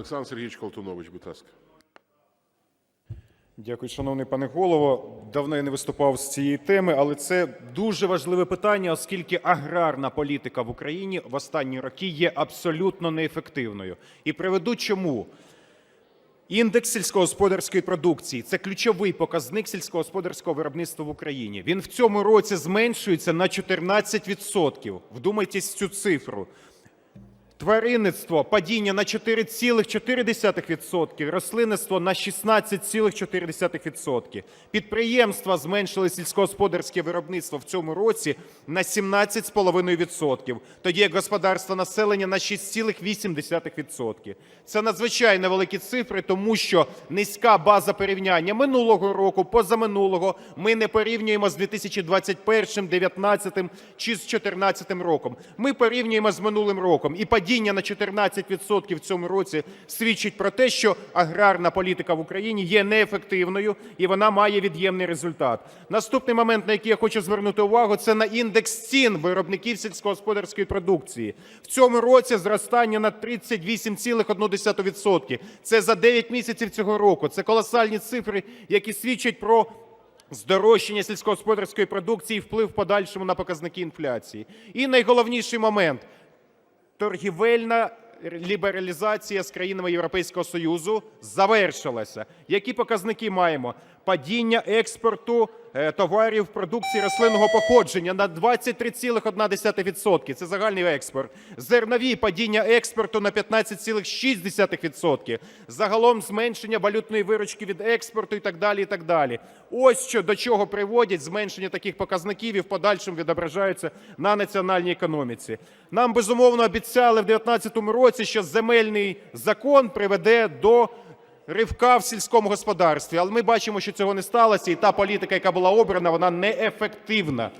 Олександр Сергійович Колтунович, будь ласка. Дякую, шановний пане голово. Давно я не виступав з цієї теми, але це дуже важливе питання, оскільки аграрна політика в Україні в останні роки є абсолютно неефективною. І приведу чому. Індекс сільськогосподарської продукції це ключовий показник сільськогосподарського виробництва в Україні. Він в цьому році зменшується на 14%. Вдумайтесь в цю цифру. Тваринництво падіння на 4,4%, рослинництво на 16,4%. Підприємства зменшили сільськогосподарське виробництво в цьому році на 17,5%, тоді як господарство населення на 6,8%. Це надзвичайно великі цифри, тому що низька база порівняння минулого року, позаминулого ми не порівнюємо з 2021, 2019 чи з 2014 роком. Ми порівнюємо з минулим роком. І падіння на 14% в цьому році свідчить про те, що аграрна політика в Україні є неефективною і вона має від'ємний результат. Наступний момент, на який я хочу звернути увагу, це на індекс цін виробників сільськогосподарської продукції. В цьому році зростання на 38,1%. Це за 9 місяців цього року. Це колосальні цифри, які свідчать про здорожчання сільськогосподарської продукції вплив в подальшому на показники інфляції. І найголовніший момент торгівельна лібералізація з країнами Європейського Союзу завершилася. Які показники маємо? Падіння експорту товарів продукції рослинного походження на 23,1%. Це загальний експорт. Зернові падіння експорту на 15,6%. Загалом зменшення валютної виручки від експорту і так далі. і так далі. Ось що до чого приводять зменшення таких показників і в подальшому відображаються на національній економіці. Нам безумовно обіцяли в 2019 році, що земельний закон приведе до ривка в сільському господарстві. Але ми бачимо, що цього не сталося, і та політика, яка була обрана, вона неефективна.